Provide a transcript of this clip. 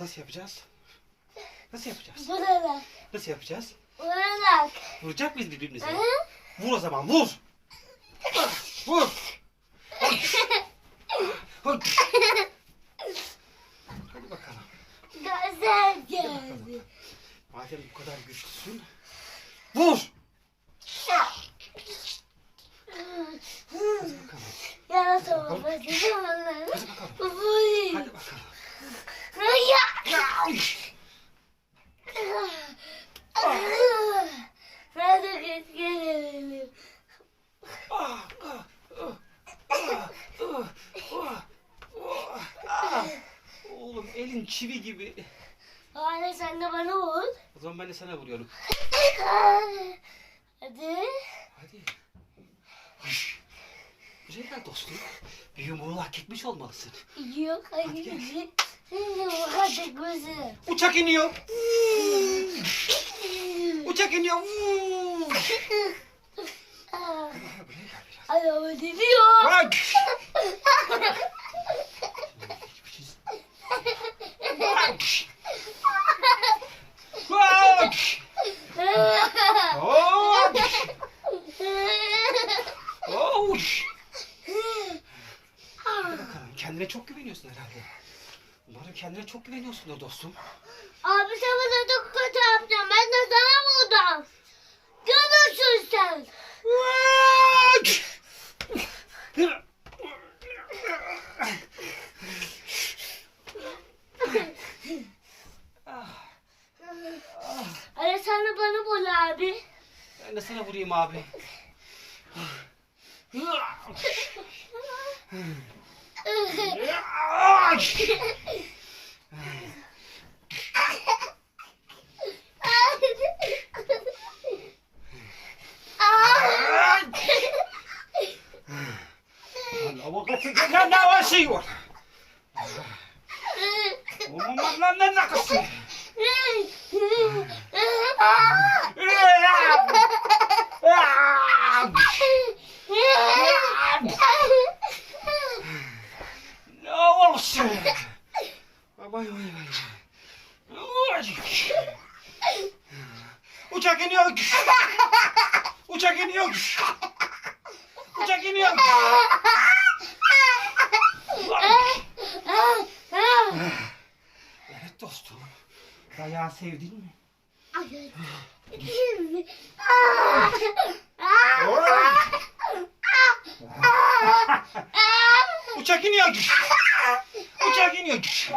Nasıl yapacağız? Nasıl yapacağız? Vurarak. Nasıl yapacağız? Vurarak. Vuracak mıyız birbirimize? Hı? Vur o zaman vur. Vur. Vur. Hadi bakalım. Gazel geldi. Madem bu kadar güçlüsün. Vur. Hadi bakalım. Yarasa babacığım onları. Hadi bakalım. Vurayım. Hadi bakalım. Ya. Nerede geç gelelim? Ah, ah, ah, ah, ah, ah, ah, ah. Oğlum elin çivi gibi. Anne sen de bana vur. O zaman ben de sana vuruyorum. Hadi. Hadi. Buraya gel dostum. Bir yumruğu hak etmiş olmalısın. Yok Hadi hayır. gel. Hadi gözüm. Uçak iniyor. Uçak iniyor. Ah. Araba gidiyor. Bak. Bak. Bak. Hop. Hop. Hadi bakalım. Kendine çok güveniyorsun herhalde. Umarım kendine çok güveniyorsundur dostum. Abi sen bana çok kötü yapacaksın. Ben de sana vurdum. Görürsün sen. Sen de bana vur abi. Ben de sana vurayım abi. Ama kaçacağım ne var şey var. Olmaz lan ne nakısı. Ne Vay vay vay. Uçak iniyor. Uçak iniyor. Uçak iniyor. Evet dostum. Dayağı sevdin mi? Uçak iniyor. Uçak iniyor.